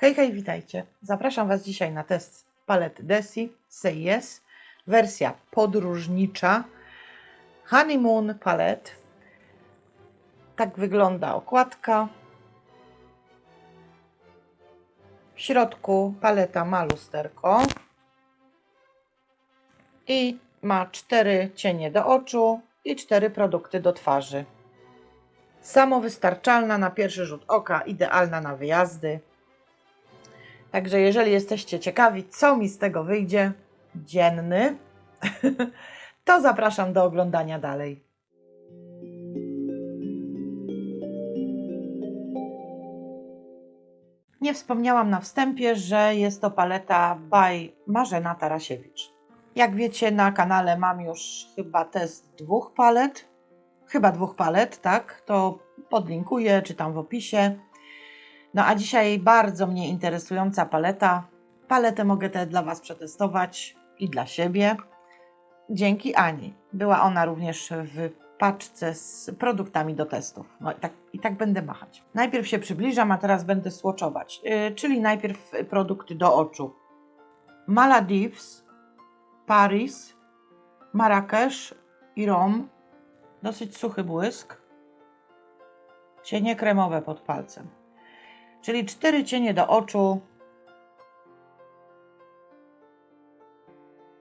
Hej, hej, witajcie. Zapraszam Was dzisiaj na test palety Desi Say Yes, wersja podróżnicza Honeymoon Palette. Tak wygląda okładka. W środku paleta ma lusterko i ma cztery cienie do oczu i cztery produkty do twarzy. Samowystarczalna na pierwszy rzut oka, idealna na wyjazdy. Także jeżeli jesteście ciekawi, co mi z tego wyjdzie, dzienny, to zapraszam do oglądania dalej. Nie wspomniałam na wstępie, że jest to paleta by Marzena Tarasiewicz. Jak wiecie, na kanale mam już chyba test dwóch palet. Chyba dwóch palet, tak? To podlinkuję, czy tam w opisie. No a dzisiaj bardzo mnie interesująca paleta. Paletę mogę też dla Was przetestować i dla siebie. Dzięki Ani. Była ona również w paczce z produktami do testów. No i tak, i tak będę machać. Najpierw się przybliżam, a teraz będę swatchować. Yy, czyli najpierw produkty do oczu. Maldives, Paris, Marrakesz i Rom. Dosyć suchy błysk. Cienie kremowe pod palcem. Czyli cztery cienie do oczu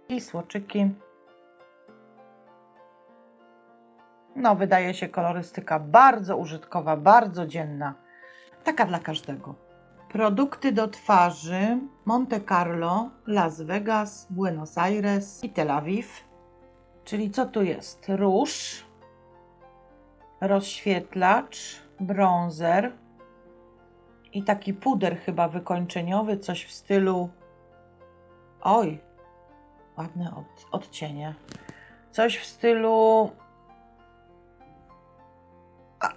i słoczyki. No, wydaje się kolorystyka bardzo użytkowa, bardzo dzienna. Taka dla każdego. Produkty do twarzy Monte Carlo, Las Vegas, Buenos Aires i Tel Awiw. Czyli co tu jest? Róż, rozświetlacz, bronzer, i taki puder chyba wykończeniowy, coś w stylu. Oj, ładne od, odcienie. Coś w stylu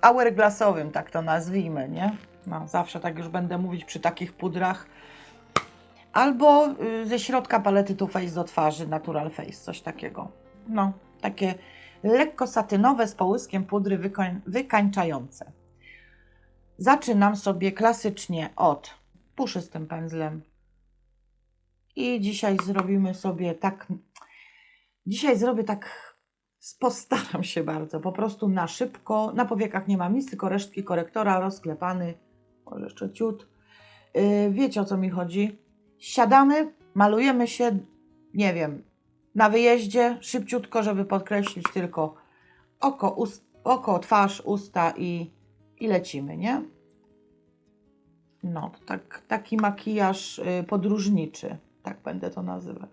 hourglassowym, tak to nazwijmy, nie? No, zawsze tak już będę mówić przy takich pudrach. Albo y, ze środka palety Too Faced do twarzy Natural Face, coś takiego. No, takie lekko satynowe z połyskiem pudry wykoń, wykańczające. Zaczynam sobie klasycznie od puszystym pędzlem. I dzisiaj zrobimy sobie tak. Dzisiaj zrobię tak. Postaram się bardzo, po prostu na szybko. Na powiekach nie mam nic, tylko resztki korektora rozklepany. Może jeszcze ciut. Yy, wiecie o co mi chodzi? Siadamy, malujemy się, nie wiem, na wyjeździe, szybciutko, żeby podkreślić tylko oko, ust, oko twarz, usta i, i lecimy, nie? No, tak, taki makijaż y, podróżniczy, tak będę to nazywać.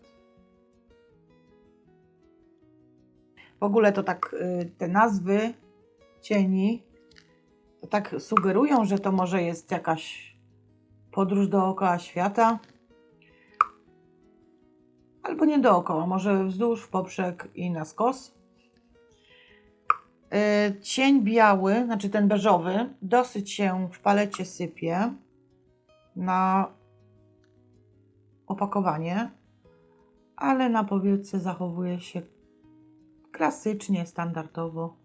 W ogóle to tak y, te nazwy cieni to tak sugerują, że to może jest jakaś podróż dookoła świata. Albo nie dookoła, może wzdłuż, w poprzek i na skos. Y, Cień biały, znaczy ten beżowy, dosyć się w palecie sypie na opakowanie, ale na powiece zachowuje się klasycznie, standardowo.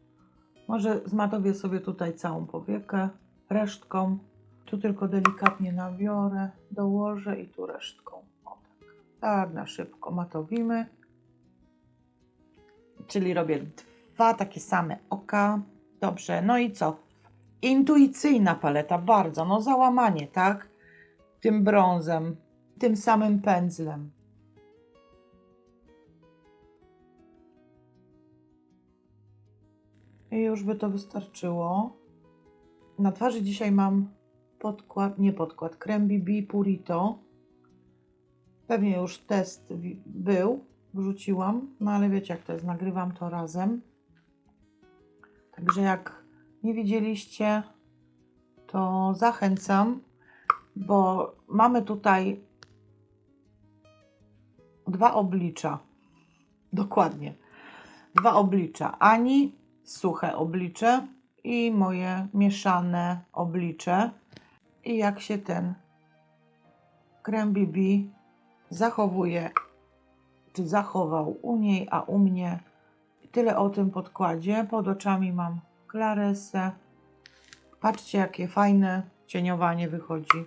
Może zmatowię sobie tutaj całą powiekę resztką. Tu tylko delikatnie nabiorę, dołożę i tu resztką. O, tak. tak, na szybko matowimy. Czyli robię dwa takie same oka. Dobrze, no i co? Intuicyjna paleta, bardzo. No załamanie, tak? Tym brązem, tym samym pędzlem. I już by to wystarczyło. Na twarzy dzisiaj mam podkład, nie podkład, krem BB Purito. Pewnie już test był, wrzuciłam, no ale wiecie jak to jest, nagrywam to razem. Także jak nie widzieliście, to zachęcam, bo mamy tutaj dwa oblicza. Dokładnie. Dwa oblicza. Ani suche oblicze i moje mieszane oblicze. I jak się ten krem BB zachowuje, czy zachował u niej, a u mnie. Tyle o tym podkładzie. Pod oczami mam klaresę. Patrzcie, jakie fajne cieniowanie wychodzi.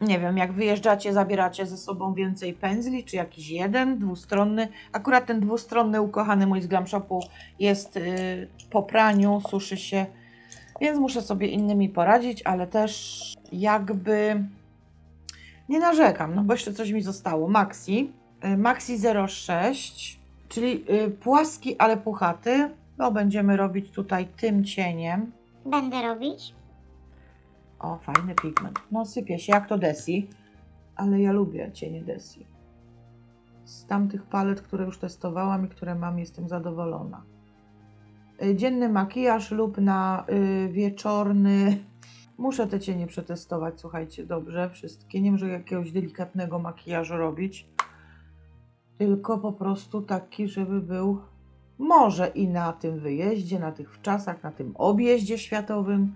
Nie wiem, jak wyjeżdżacie, zabieracie ze sobą więcej pędzli, czy jakiś jeden, dwustronny. Akurat ten dwustronny, ukochany mój z Glam Shopu jest y, po praniu, suszy się, więc muszę sobie innymi poradzić, ale też jakby nie narzekam, no bo jeszcze coś mi zostało. Maxi, y, Maxi 06, czyli y, płaski, ale puchaty. No, będziemy robić tutaj tym cieniem. Będę robić. O, fajny pigment. No, sypie się jak to Desi, ale ja lubię cienie Desi. Z tamtych palet, które już testowałam i które mam, jestem zadowolona. Y, Dzienny makijaż lub na y, wieczorny. Muszę te cienie przetestować, słuchajcie, dobrze, wszystkie. Nie muszę jakiegoś delikatnego makijażu robić, tylko po prostu taki, żeby był może i na tym wyjeździe, na tych wczasach, na tym objeździe światowym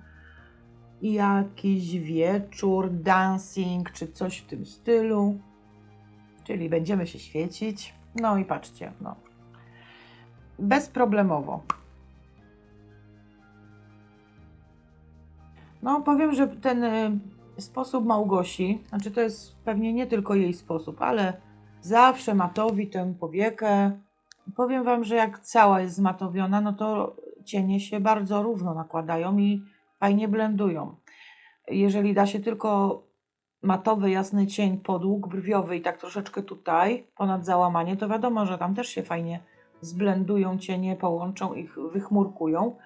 jakiś wieczór, dancing czy coś w tym stylu. Czyli będziemy się świecić. No i patrzcie, no. Bezproblemowo. No, powiem, że ten y, sposób Małgosi, znaczy to jest pewnie nie tylko jej sposób, ale zawsze matowi tę powiekę. Powiem Wam, że jak cała jest zmatowiona, no to cienie się bardzo równo nakładają i fajnie blendują. Jeżeli da się tylko matowy, jasny cień podłóg brwiowy i tak troszeczkę tutaj, ponad załamanie, to wiadomo, że tam też się fajnie zblendują cienie, połączą ich, wychmurkują.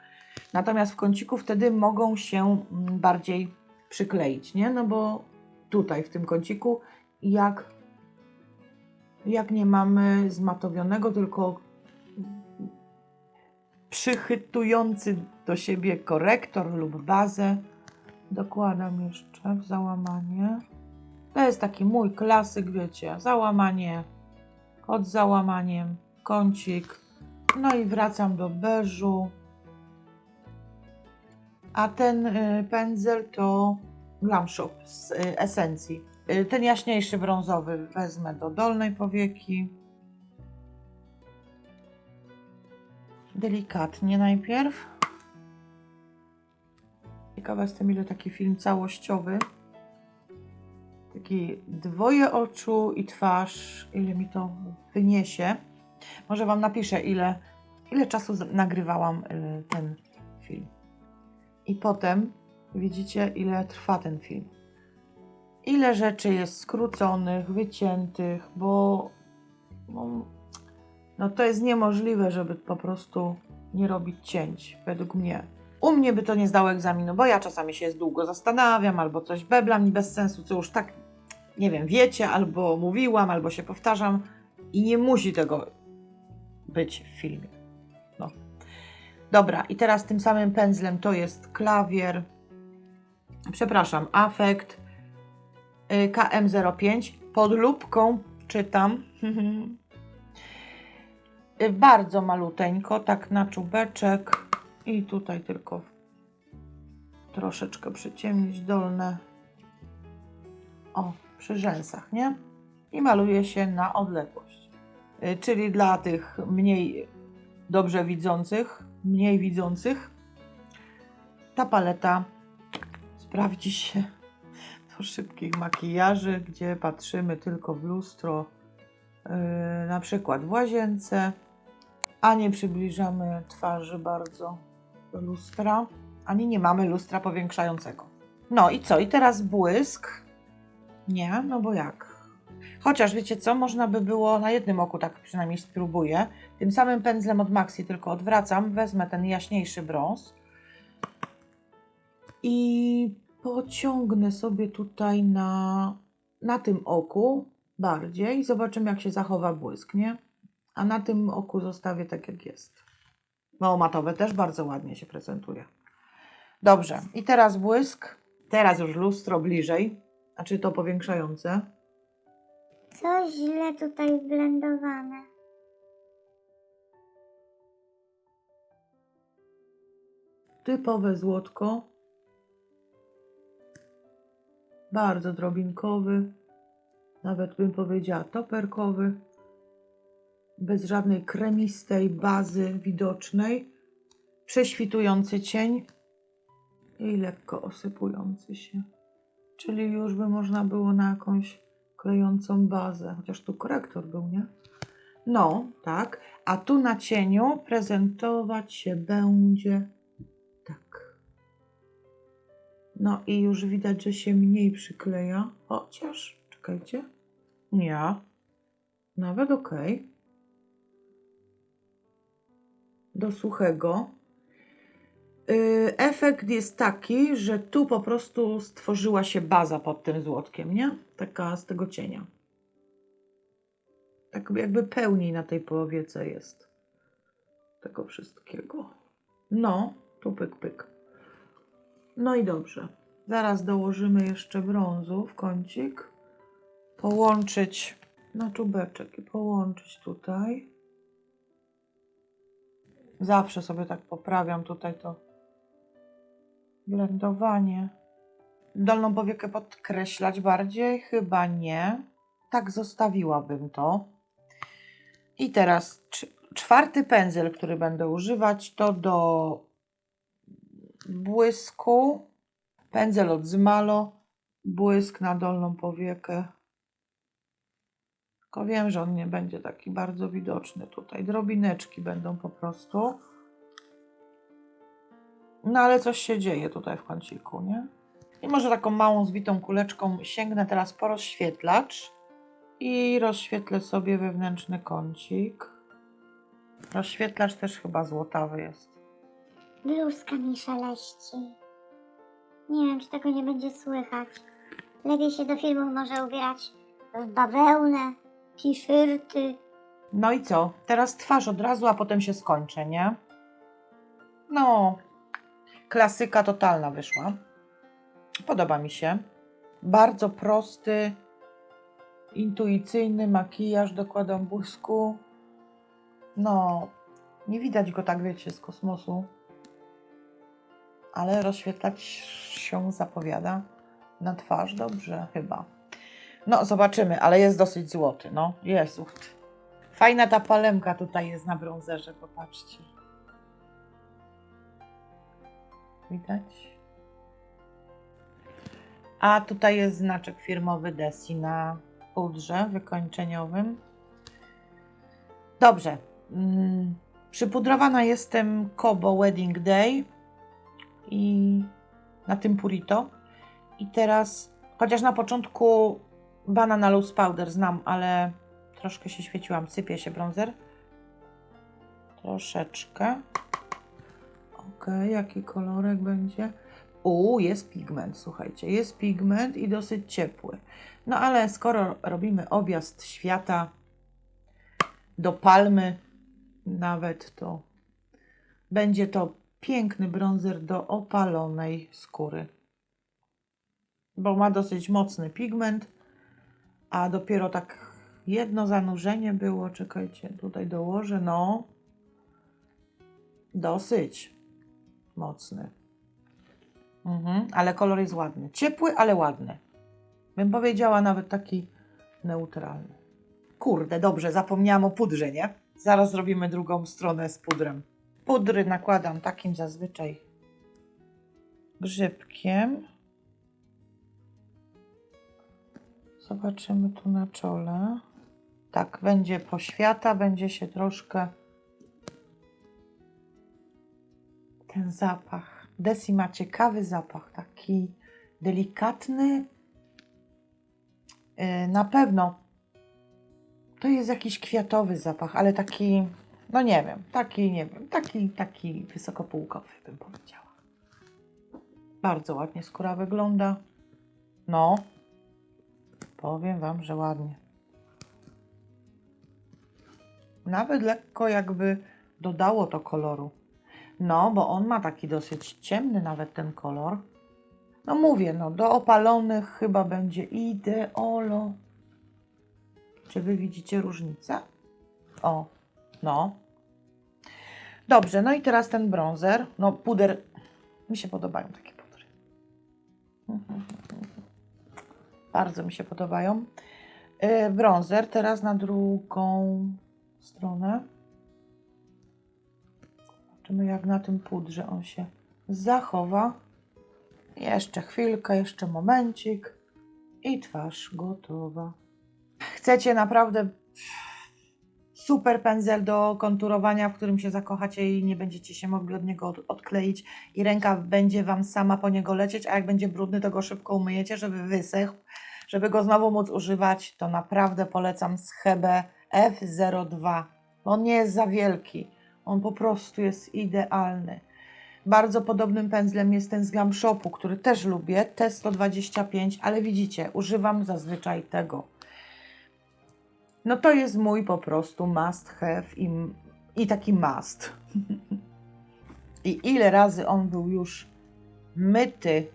Natomiast w kąciku wtedy mogą się mm, bardziej przykleić, nie? No bo tutaj w tym kąciku, jak, jak nie mamy zmatowionego, tylko przychytujący do siebie korektor lub bazę, dokładam jeszcze w załamanie. To jest taki mój klasyk, wiecie, załamanie, pod załamaniem, kącik, no i wracam do beżu. A ten y, pędzel to Glam Shop z y, esencji. Y, ten jaśniejszy brązowy wezmę do dolnej powieki. Delikatnie najpierw. Ciekawa jestem, ile taki film całościowy, taki dwoje oczu i twarz, ile mi to wyniesie. Może Wam napiszę, ile, ile czasu nagrywałam y, ten film. I potem widzicie, ile trwa ten film. Ile rzeczy jest skróconych, wyciętych, bo no, no to jest niemożliwe, żeby po prostu nie robić cięć, według mnie. U mnie by to nie zdało egzaminu, bo ja czasami się długo zastanawiam, albo coś beblam i bez sensu, co już tak, nie wiem, wiecie, albo mówiłam, albo się powtarzam i nie musi tego być w filmie. No. Dobra, i teraz tym samym pędzlem to jest klawier, przepraszam, afekt KM05 pod lupką czytam. Y, Bardzo maluteńko, tak na czubeczek i tutaj tylko troszeczkę przyciemnić dolne. O, przy rzęsach, nie? I maluje się na odległość. Y, Czyli dla tych mniej dobrze widzących, mniej widzących, ta paleta sprawdzi się szybkich makijaży, gdzie patrzymy tylko w lustro, yy, na przykład w łazience, a nie przybliżamy twarzy bardzo do lustra, ani nie mamy lustra powiększającego. No i co? I teraz błysk. Nie, no bo jak? Chociaż wiecie co, można by było na jednym oku, tak przynajmniej spróbuję. Tym samym pędzlem od Maxi tylko odwracam, wezmę ten jaśniejszy brąz i pociągnę sobie tutaj na, na tym oku bardziej. Zobaczymy, jak się zachowa błysk, nie? A na tym oku zostawię tak, jak jest. No, matowe też bardzo ładnie się prezentuje. Dobrze, i teraz błysk. Teraz już lustro bliżej, znaczy to powiększające. Co źle tutaj blendowane. typowe złotko. Bardzo drobinkowy, nawet bym powiedziała toperkowy, bez żadnej kremistej bazy widocznej, prześwitujący cień i lekko osypujący się. Czyli już by można było na jakąś klejącą bazę, chociaż tu korektor był, nie? No, tak. A tu na cieniu prezentować się będzie No i już widać, że się mniej przykleja. Chociaż, czekajcie. Nie. Nawet ok. Do suchego. Yy, efekt jest taki, że tu po prostu stworzyła się baza pod tym złotkiem, nie? Taka z tego cienia. Tak jakby pełniej na tej połowiece jest tego wszystkiego. No, tu pyk, pyk. No i dobrze. Zaraz dołożymy jeszcze brązu w kącik. Połączyć na czubeczek i połączyć tutaj. Zawsze sobie tak poprawiam tutaj to blendowanie. Dolną powiekę podkreślać bardziej? Chyba nie. Tak zostawiłabym to. I teraz cz- czwarty pędzel, który będę używać, to do błysku. Pędzel od Zmalo. Błysk na dolną powiekę. Tylko wiem, że on nie będzie taki bardzo widoczny tutaj. Drobineczki będą po prostu. No ale coś się dzieje tutaj w kąciku, nie? I może taką małą zbitą kuleczką sięgnę teraz po rozświetlacz i rozświetlę sobie wewnętrzny kącik. Rozświetlacz też chyba złotawy jest. Bluzka mi szeleści. Nie wiem, czy tego nie będzie słychać. Lepiej się do filmów może ubierać w bawełnę, t-shirty. No i co? Teraz twarz od razu, a potem się skończę, nie? No, klasyka totalna wyszła. Podoba mi się. Bardzo prosty, intuicyjny makijaż, dokładam błysku. No, nie widać go tak, wiecie, z kosmosu. Ale rozświetlać się zapowiada na twarz dobrze, chyba. No, zobaczymy, ale jest dosyć złoty, no, złoty. Fajna ta palemka tutaj jest na brązerze, popatrzcie. Widać? A tutaj jest znaczek firmowy Desi na pudrze wykończeniowym. Dobrze. Mm, Przypudrowana jestem Kobo Wedding Day i na tym Purito. I teraz, chociaż na początku Banana Loose Powder znam, ale troszkę się świeciłam, sypie się bronzer. Troszeczkę. Ok, jaki kolorek będzie? U, jest pigment, słuchajcie, jest pigment i dosyć ciepły. No ale skoro robimy objazd świata do palmy, nawet to będzie to piękny bronzer do opalonej skóry. Bo ma dosyć mocny pigment, a dopiero tak jedno zanurzenie było. Czekajcie, tutaj dołożę. No, dosyć mocny. Mhm, ale kolor jest ładny. Ciepły, ale ładny. Bym powiedziała nawet taki neutralny. Kurde, dobrze, zapomniałam o pudrze, nie? Zaraz zrobimy drugą stronę z pudrem. Pudry nakładam takim zazwyczaj grzybkiem. Zobaczymy tu na czole. Tak, będzie poświata, będzie się troszkę ten zapach. Desi ma ciekawy zapach, taki delikatny. Yy, Na pewno to jest jakiś kwiatowy zapach, ale taki, no nie wiem, taki, nie wiem, taki, taki wysokopółkowy bym powiedziała. Bardzo ładnie skóra wygląda. No, powiem Wam, że ładnie. Nawet lekko jakby dodało to koloru. No, bo on ma taki dosyć ciemny nawet ten kolor. No mówię, no do opalonych chyba będzie ideolo. Czy wy widzicie różnicę? O, no. Dobrze, no i teraz ten bronzer. No puder, mi się podobają takie pudry. Bardzo mi się podobają. Yy, bronzer teraz na drugą stronę. Zobaczymy, jak na tym pudrze on się zachowa. Jeszcze chwilkę, jeszcze momencik i twarz gotowa. Chcecie naprawdę super pędzel do konturowania, w którym się zakochacie i nie będziecie się mogli od niego od, odkleić i ręka będzie Wam sama po niego lecieć, a jak będzie brudny, to go szybko umyjecie, żeby wysechł, żeby go znowu móc używać, to naprawdę polecam Schebę F02. On nie jest za wielki, on po prostu jest idealny. Bardzo podobnym pędzlem jest ten z Glam Shopu, który też lubię, T125, ale widzicie, używam zazwyczaj tego. No to jest mój po prostu must have i, i taki must. I ile razy on był już myty,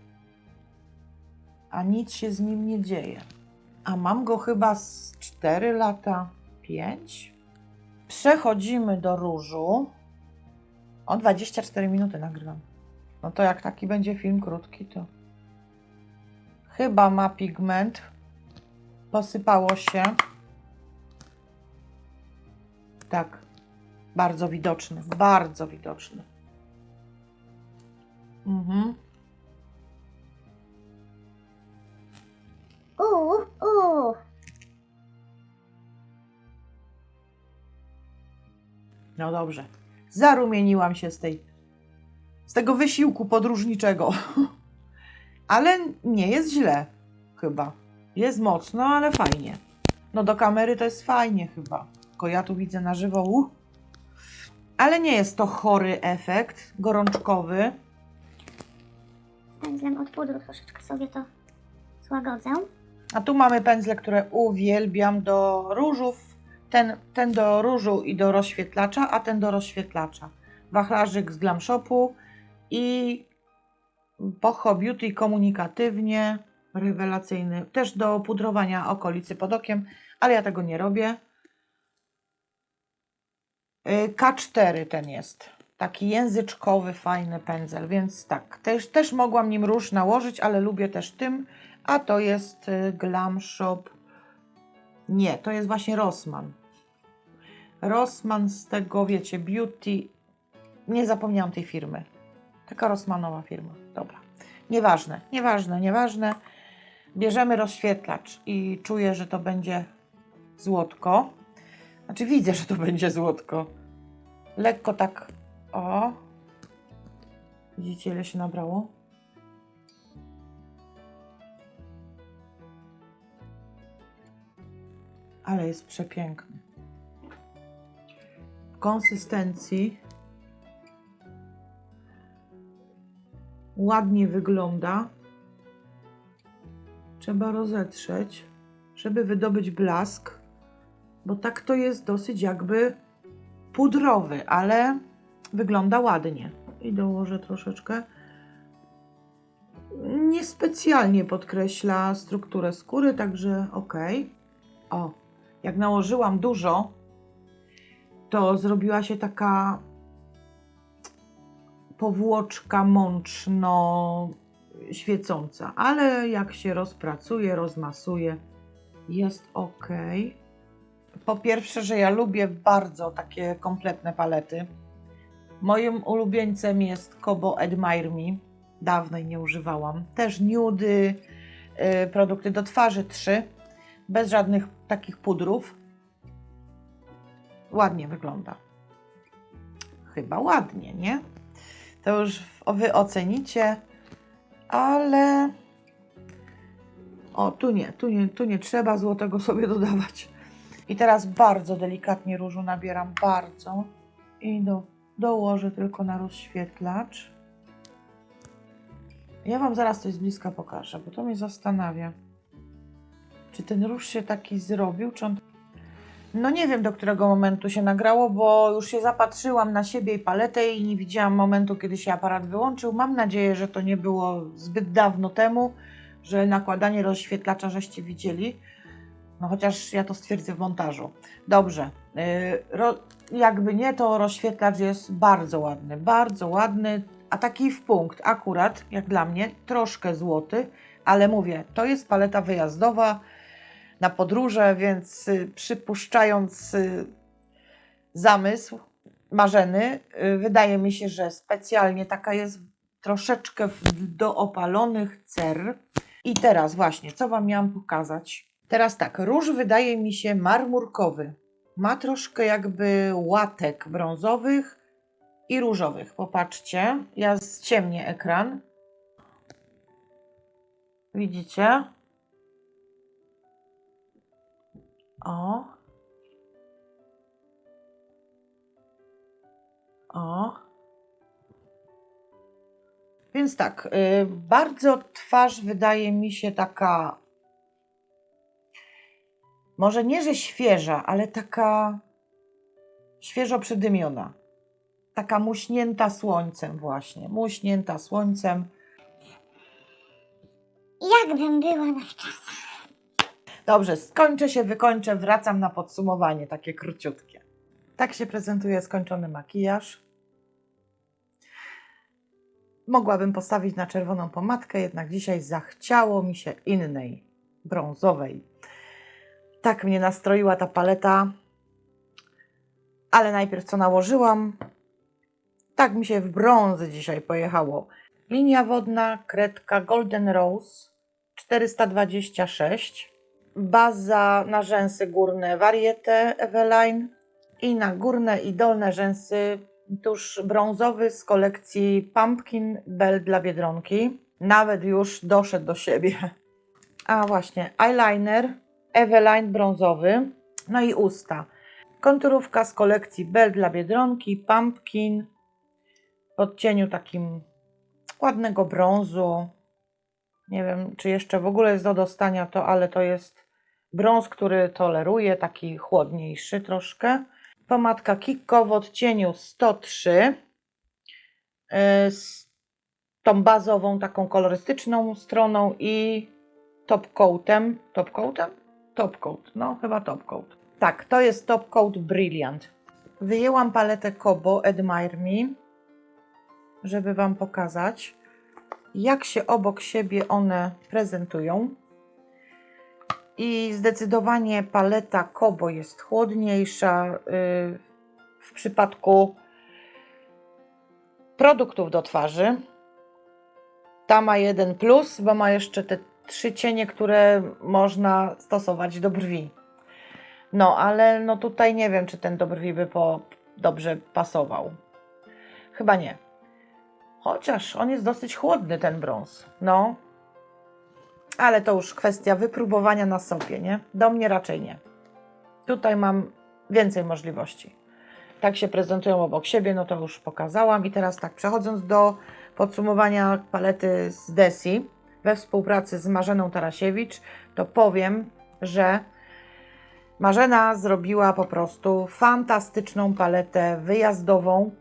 a nic się z nim nie dzieje. A mam go chyba z 4 lata, 5. Przechodzimy do różu. O 24 minuty nagrywam. No to jak taki będzie film krótki, to chyba ma pigment. Posypało się. Tak. Bardzo widoczny, bardzo widoczny. Mhm. Uuu, uuu. No dobrze. Zarumieniłam się z tej z tego wysiłku podróżniczego. ale nie jest źle chyba. Jest mocno, ale fajnie. No do kamery to jest fajnie chyba. Tylko ja tu widzę na żywo. Uh. Ale nie jest to chory efekt, gorączkowy. Pędzlem od pudru troszeczkę sobie to złagodzę. A tu mamy pędzle, które uwielbiam do różów. Ten, ten do różu i do rozświetlacza, a ten do rozświetlacza. Wachlarzyk z Glam Shopu i Boho Beauty komunikatywnie, rewelacyjny. Też do pudrowania okolicy pod okiem, ale ja tego nie robię. Y, K4 ten jest. Taki języczkowy, fajny pędzel, więc tak, też, też mogłam nim róż nałożyć, ale lubię też tym, a to jest y, Glam Shop. Nie, to jest właśnie Rossmann. Rossmann z tego, wiecie, Beauty. Nie zapomniałam tej firmy. Taka Rossmanowa firma. Dobra. Nieważne, nieważne, nieważne. Bierzemy rozświetlacz i czuję, że to będzie złotko. Znaczy widzę, że to będzie złotko. Lekko tak, o. Widzicie, ile się nabrało? Ale jest przepiękny. Konsystencji ładnie wygląda. Trzeba rozetrzeć, żeby wydobyć blask, bo tak to jest dosyć jakby pudrowy, ale wygląda ładnie. I dołożę troszeczkę. Niespecjalnie podkreśla strukturę skóry, także ok. O, jak nałożyłam dużo, to zrobiła się taka powłoczka mączno świecąca, ale jak się rozpracuje, rozmasuje, jest ok. Po pierwsze, że ja lubię bardzo takie kompletne palety. Moim ulubieńcem jest Kobo Admire Me. Dawnej nie używałam. Też nudy, y, produkty do twarzy 3, bez żadnych takich pudrów. Ładnie wygląda. Chyba ładnie, nie? To już wy ocenicie, ale. O, tu nie, tu nie, tu nie trzeba złotego sobie dodawać. I teraz bardzo delikatnie różu nabieram, bardzo. I do, dołożę tylko na rozświetlacz. Ja Wam zaraz coś z bliska pokażę, bo to mnie zastanawia. Czy ten róż się taki zrobił, czy on... No nie wiem, do którego momentu się nagrało, bo już się zapatrzyłam na siebie i paletę i nie widziałam momentu, kiedy się aparat wyłączył. Mam nadzieję, że to nie było zbyt dawno temu, że nakładanie rozświetlacza żeście widzieli. No chociaż ja to stwierdzę w montażu. Dobrze. Ro, jakby nie, to rozświetlacz jest bardzo ładny, bardzo ładny, a taki w punkt, akurat, jak dla mnie, troszkę złoty, ale mówię, to jest paleta wyjazdowa na podróże, więc y, przypuszczając y, zamysł marzeny, y, wydaje mi się, że specjalnie taka jest troszeczkę do opalonych cer. I teraz właśnie, co Wam miałam pokazać? Teraz tak, róż wydaje mi się marmurkowy. Ma troszkę jakby łatek brązowych i różowych. Popatrzcie, ja ściemnię ekran. Widzicie? O. O. Więc tak, y, bardzo twarz wydaje mi się taka, może nie, że świeża, ale taka świeżo przydymiona. Taka muśnięta słońcem właśnie, muśnięta słońcem. Jakbym była na wczasach. Dobrze, skończę się, wykończę, wracam na podsumowanie, takie króciutkie. Tak się prezentuje skończony makijaż. Mogłabym postawić na czerwoną pomadkę, jednak dzisiaj zachciało mi się innej, brązowej. Tak mnie nastroiła ta paleta. Ale najpierw co nałożyłam? Tak mi się w brązy dzisiaj pojechało. Linia wodna, kredka Golden Rose 426 baza na rzęsy górne Varieté Eveline i na górne i dolne rzęsy tusz brązowy z kolekcji Pumpkin Bell dla Biedronki. Nawet już doszedł do siebie. A właśnie, eyeliner Eveline brązowy, no i usta. Konturówka z kolekcji Bell dla Biedronki, Pumpkin w odcieniu takim ładnego brązu. Nie wiem, czy jeszcze w ogóle jest do dostania to, ale to jest brąz, który toleruje, taki chłodniejszy troszkę. Pomadka Kiko w odcieniu 103 yy, z tą bazową, taką kolorystyczną stroną i top coatem. Top coatem? Top coat, no chyba top coat. Tak, to jest top coat Brilliant. Wyjęłam paletę Kobo Admire Me, żeby Wam pokazać jak się obok siebie one prezentują. I zdecydowanie paleta Kobo jest chłodniejsza. yy, W przypadku produktów do twarzy. Ta ma jeden plus, bo ma jeszcze te trzy cienie, które można stosować do brwi. No, ale no tutaj nie wiem, czy ten do brwi by po, dobrze pasował. Chyba nie. Chociaż on jest dosyć chłodny, ten brąz. No. Ale to już kwestia wypróbowania na sobie, nie? Do mnie raczej nie. Tutaj mam więcej możliwości. Tak się prezentują obok siebie, no to już pokazałam. I teraz tak, przechodząc do podsumowania palety z Desi we współpracy z Marzeną Tarasiewicz, to powiem, że Marzena zrobiła po prostu fantastyczną paletę wyjazdową,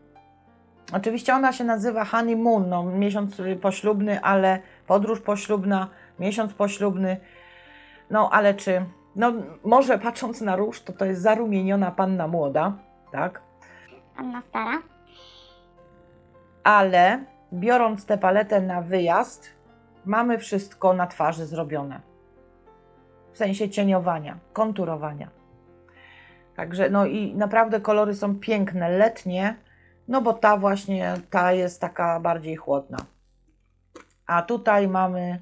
Oczywiście ona się nazywa honeymoon, no, miesiąc poślubny, ale podróż poślubna, miesiąc poślubny. No ale czy, no może patrząc na róż, to to jest zarumieniona panna młoda, tak? Panna stara. Ale biorąc tę paletę na wyjazd, mamy wszystko na twarzy zrobione. W sensie cieniowania, konturowania. Także no i naprawdę kolory są piękne, letnie, no bo ta właśnie, ta jest taka bardziej chłodna. A tutaj mamy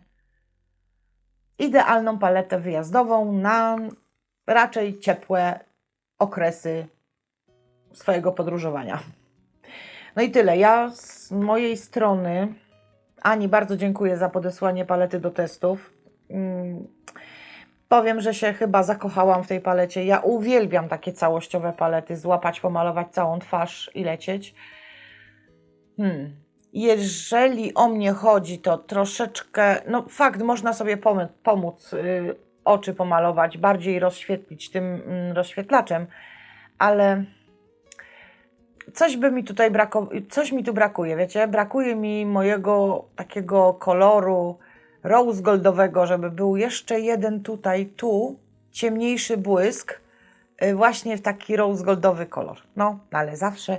idealną paletę wyjazdową na raczej ciepłe okresy swojego podróżowania. No i tyle. Ja z mojej strony Ani bardzo dziękuję za podesłanie palety do testów. Mm, Powiem, że się chyba zakochałam w tej palecie. Ja uwielbiam takie całościowe palety, złapać, pomalować całą twarz i lecieć. Hmm. Jeżeli o mnie chodzi, to troszeczkę, no fakt, można sobie pomóc, pomóc y, oczy pomalować, bardziej rozświetlić tym mm, rozświetlaczem, ale coś by mi tutaj brakowało, coś mi tu brakuje, wiecie? Brakuje mi mojego takiego koloru rose goldowego, żeby był jeszcze jeden tutaj, tu, ciemniejszy błysk, y, właśnie w taki rose goldowy kolor. No, ale zawsze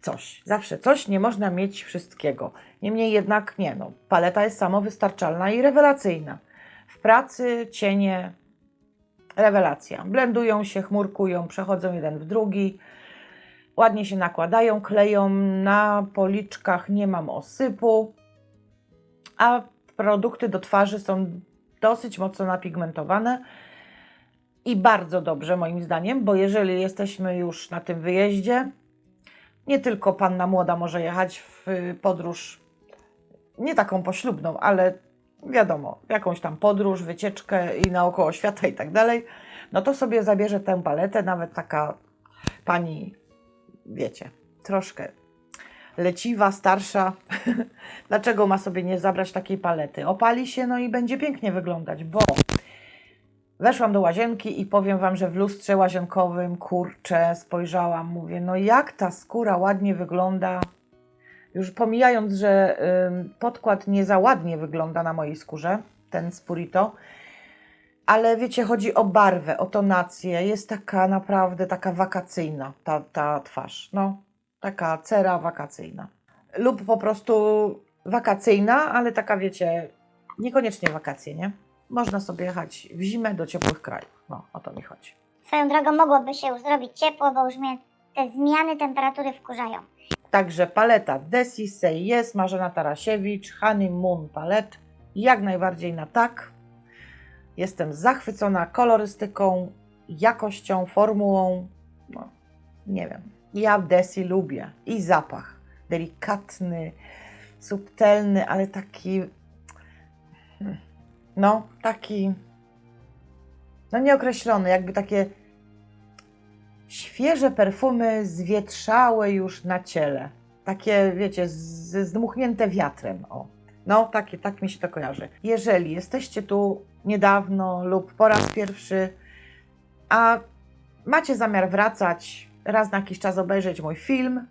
coś, zawsze coś, nie można mieć wszystkiego. Niemniej jednak nie, no, paleta jest samowystarczalna i rewelacyjna. W pracy cienie, rewelacja. Blendują się, chmurkują, przechodzą jeden w drugi. Ładnie się nakładają, kleją, na policzkach nie mam osypu, a produkty do twarzy są dosyć mocno napigmentowane i bardzo dobrze moim zdaniem, bo jeżeli jesteśmy już na tym wyjeździe, nie tylko panna młoda może jechać w podróż, nie taką poślubną, ale wiadomo, jakąś tam podróż, wycieczkę i naokoło świata i tak dalej, no to sobie zabierze tę paletę, nawet taka pani, wiecie, troszkę leciwa, starsza. Dlaczego ma sobie nie zabrać takiej palety? Opali się, no i będzie pięknie wyglądać, bo weszłam do łazienki i powiem Wam, że w lustrze łazienkowym, kurczę, spojrzałam, mówię, no jak ta skóra ładnie wygląda. Już pomijając, że podkład nie za ładnie wygląda na mojej skórze, ten Spurito, ale wiecie, chodzi o barwę, o tonację. Jest taka naprawdę taka wakacyjna ta, ta twarz. No, taka cera wakacyjna. Lub po prostu wakacyjna, ale taka wiecie, niekoniecznie wakacje, nie? Można sobie jechać w zimę do ciepłych krajów. No, o to mi chodzi. Swoją drogą mogłoby się już zrobić ciepło, bo już mnie te zmiany temperatury wkurzają. Także paleta Desi Say Yes, Marzena Tarasiewicz, Honeymoon Palet. Jak najbardziej na tak. Jestem zachwycona kolorystyką, jakością, formułą. No, nie wiem. Ja Desi lubię. I zapach. Delikatny, subtelny, ale taki. hmm, No, taki. No, nieokreślony, jakby takie świeże perfumy zwietrzałe już na ciele. Takie, wiecie, zdmuchnięte wiatrem. O. No, takie, tak mi się to kojarzy. Jeżeli jesteście tu niedawno lub po raz pierwszy, a macie zamiar wracać, raz na jakiś czas obejrzeć mój film,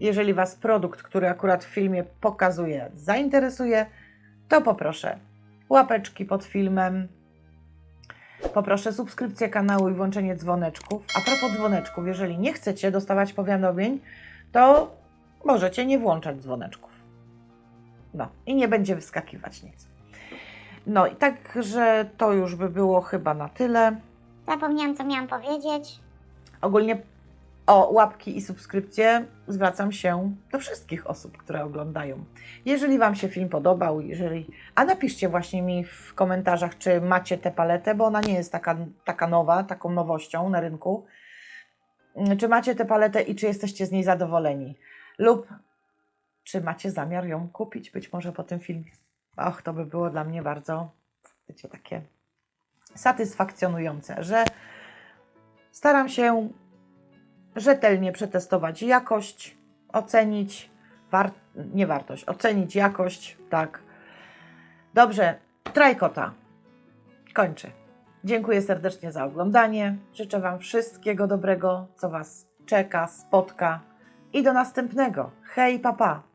jeżeli Was produkt, który akurat w filmie pokazuję, zainteresuje, to poproszę łapeczki pod filmem, Poproszę subskrypcję kanału i włączenie dzwoneczków. A propos dzwoneczków, jeżeli nie chcecie dostawać powiadomień, to możecie nie włączać dzwoneczków. No i nie będzie wyskakiwać nic. No i także to już by było chyba na tyle. Zapomniałam, co miałam powiedzieć. Ogólnie o łapki i subskrypcje zwracam się do wszystkich osób, które oglądają. Jeżeli Wam się film podobał, jeżeli. A napiszcie właśnie mi w komentarzach, czy macie tę paletę, bo ona nie jest taka, taka nowa, taką nowością na rynku. Czy macie tę paletę i czy jesteście z niej zadowoleni? Lub czy macie zamiar ją kupić, być może po tym filmie. Och, to by było dla mnie bardzo, wiecie, takie satysfakcjonujące, że staram się rzetelnie przetestować jakość, ocenić, war- nie wartość, ocenić jakość, tak. Dobrze, trajkota. Kończę. Dziękuję serdecznie za oglądanie. Życzę Wam wszystkiego dobrego, co Was czeka, spotka i do następnego. Hej, papa!